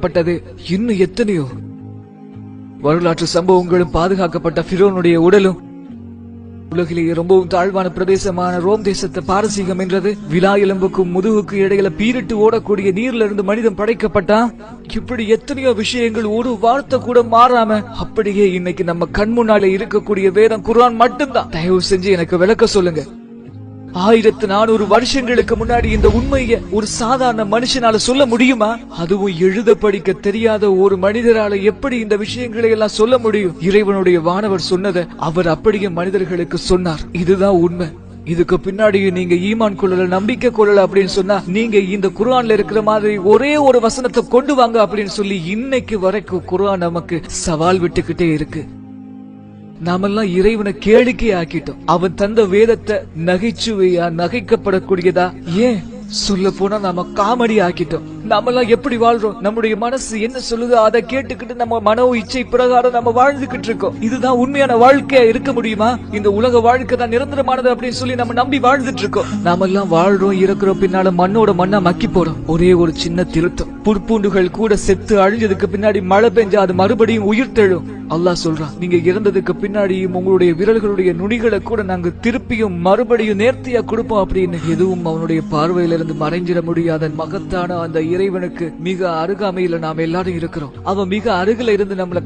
பட்டது இன்னும் எத்தனையோ? வரலாற்று சம்பவங்களும் பாதுகாக்கப்பட்ட பிரோனுடைய உடலும் உலகிலேயே ரொம்பவும் தாழ்வான பிரதேசமான ரோம் தேசத்தை பாரசீகம் என்றது விழா எலும்புக்கும் முதுகுக்கு இடையில பீரிட்டு ஓடக்கூடிய நீர்ல இருந்து மனிதன் படைக்கப்பட்டா? இப்படி எத்தனையோ விஷயங்கள் ஒரு வார்த்தை கூட மாறாம அப்படியே இன்னைக்கு நம்ம கண் முன்னாலே இருக்கக்கூடிய வேதம் குரான் மட்டும்தான். தயவு செஞ்சு எனக்கு விளக்க சொல்லுங்க. ஆயிரத்து நானூறு வருஷங்களுக்கு முன்னாடி இந்த உண்மைய ஒரு சாதாரண மனுஷனால சொல்ல முடியுமா? அதுவும் எழுத படிக்க தெரியாத ஒரு மனிதரால எப்படி இந்த விஷயங்களை எல்லாம் சொல்ல முடியும்? இறைவனுடைய வானவர் சொன்னதை அவர் அப்படியே மனிதர்களுக்கு சொன்னார். இதுதான் உண்மை. இதுக்கு பின்னாடி நீங்க ஈமான் கொள்ளல நம்பிக்கை கொள்ளல அப்படின்னு சொன்னா நீங்க இந்த குரான்ல இருக்கிற மாதிரி ஒரே ஒரு வசனத்தை கொண்டு வாங்க அப்படின்னு சொல்லி இன்னைக்கு வரைக்கும் குரான் நமக்கு சவால் விட்டுக்கிட்டே இருக்கு. நாமெல்லாம் இறைவனை கேளிக்கை ஆக்கிட்டோம். அவன் தந்த வேதத்தை நகைச்சுவையா நகைக்கப்படக்கூடியதா? ஏன்? சொல்ல போனா நாம காமெடி ஆக்கிட்டோம். நாமெல்லாம் எப்படி வாழ்றோம்? நம்முடைய மனசு என்ன சொல்லுதோ? அதை கேட்டுக்கிட்டு நம்ம மனோ இச்சை பிரகாரம் நம்ம வாழ்ந்துகிட்டு இருக்கோம். இதுதான் உண்மையான வாழ்க்கையா இருக்க முடியுமா? இந்த உலக வாழ்க்கை தான் நிரந்தரமானது அப்படின்னு சொல்லி நம்ம நம்பி வாழ்ந்துட்டு இருக்கோம். நாமெல்லாம் வாழ்றோம் இருக்கிறோம் பின்னால மண்ணோட மண்ணா மக்கி போறோம். ஒரே ஒரு சின்ன திருத்தம். புற்பூண்டுகள் கூட செத்து அழிஞ்சதுக்கு பின்னாடி மழை பெஞ்சா அது மறுபடியும் உயிர் தெழும். அல்லாஹ் சொல்றான் நீங்க இறந்ததுக்கு பின்னாடியும் உங்களுடைய விரல்களுடைய நுனிகளை கூட நாங்க திருப்பியும் மறுபடியும் நேர்த்தியா கொடுப்போம் அப்படின்னு எதுவும் அவனுடைய பார்வையில இருந்து மறைஞ்சிட முடியாத மகத்தான அந்த இறைவனுக்கு மிக அருகாமையில நாம் எல்லாரும் இருக்கிறோம். அவன் மிக அருகில இருந்து நம்மளை